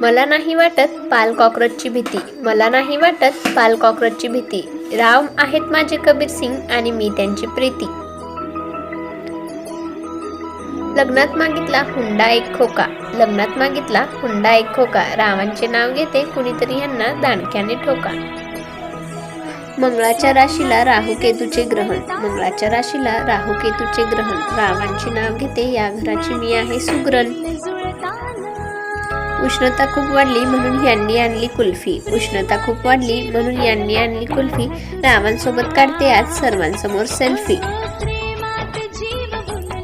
मला नाही वाटत पाल कॉक्रोचची भीती. मला नाही वाटत पाल कॉक्रोचची भीती. राम आहेत माझे कबीर सिंग आणि मी त्यांची प्रीती. लग्नात मागितला हुंडा एक खोका. लग्नात मागितला हुंडा एक खोका. रावांचे नाव घेते कुणीतरी यांना दाणक्याने ठोका. मंगळाच्या राशीला राहू केतूचे ग्रहण. मंगळाच्या राशीला राहू केतूचे ग्रहण. रावांचे नाव घेते या घराची मी आहे सुग्रण. उष्णता खूप वाढली म्हणून यांनी आणली कुल्फी. उष्णता खूप वाढली म्हणून यांनी आणली कुल्फी. रावांसोबत काढते आज सर्वांसमोर सेल्फी.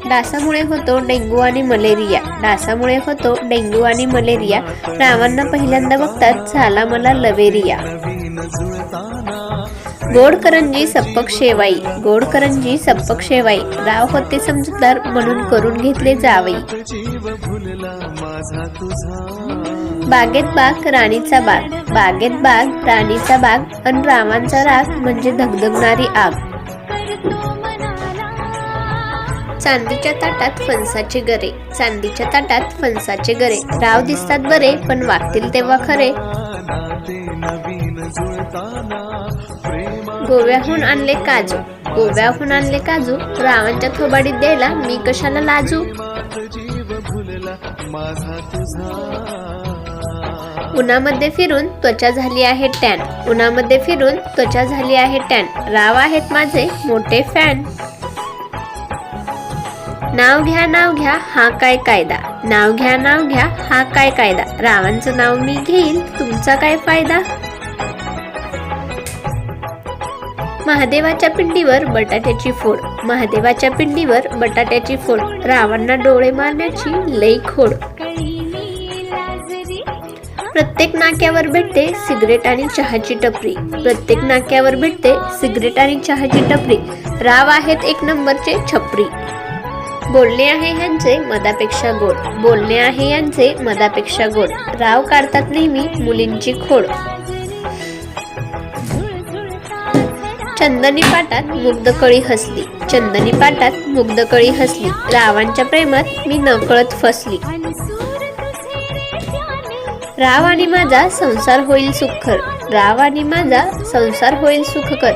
डासामुळे होतो डेंग्यू आणि मलेरिया. डासामुळे होतो डेंग्यू आणि मलेरिया. रावांना पहिल्यांदा बघतात झाला मला लवेरिया. गोडकरंजी सप्पक शेवाई गोडकरंजी सप्पक शेवाई राव होते समजूतदार म्हणून करून घेतले जावई बागेत बाग राणीचा बाग. बागेत बाग राणीचा बाग अन रावांचा राग म्हणजे धगधगणारी आग. चांदीच्या ताटात फणसाचे गरे. चांदीच्या ताटात फणसाचे गरे. राव दिसतात बरे पण वागतील तेव्हा खरे. गोव्याहून आणले काजू. गोव्याहून आणले काजू. रावांच्या थोबाडीत द्यायला मी कशाला लाजू? उन्हामध्ये फिरून त्वचा झाली आहे टॅन. उन्हामध्ये फिरून त्वचा झाली आहे टॅन. राव आहेत माझे मोठे फॅन. नाव घ्या नाव घ्या हा काय कायदा? नाव घ्या नाव घ्या हा काय कायदा? रावांचं नाव मी घेईल तुमचा काय फायदा? महादेवाच्या पिंडीवर बटाट्याची फोड महादेवाच्या पिंडीवर बटाट्याची फोड रावांना डोळे मारण्याची लई खोड. प्रत्येक नाक्यावर भेटते सिगरेट आणि चहाची टपरी. प्रत्येक नाक्यावर भेटते सिगरेट आणि चहाची टपरी. राव आहेत एक नंबरचे छपरी. बोलणे आहे यांचे मदापेक्षा गोड. बोलणे आहे यांचे मदापेक्षा गोड. राव काढतात नेहमी मुलींची खोड. चंदनी पाटात मुग्धकळी हसली. चंदनी पाटात मुग्धकळी हसली. रावांच्या प्रेमात मी नकळत फसली. राव आणि माझा संसार होईल सुखकर. राव आणि माझा संसार होईल सुखकर.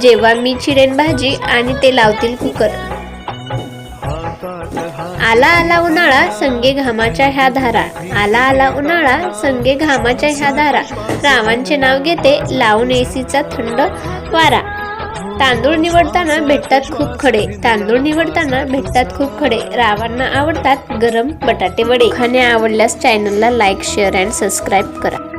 जेव्हा मी चिरेन भाजी आणि ते लावतील कुकर. आला आला उन्हाळा संगे घामाच्या ह्या धारा. आला आला उन्हाळा संगे घामाच्या ह्या धारा. रावांचे नाव घेते लावून एसीचा थंड वारा. तांदूळ निवडताना भेटतात खूप खडे. तांदूळ निवडताना भेटतात खूप खडे. रावांना आवडतात गरम बटाटे वडे. खाणे आवडल्यास चॅनलला लाईक शेअर अँड सबस्क्राईब करा.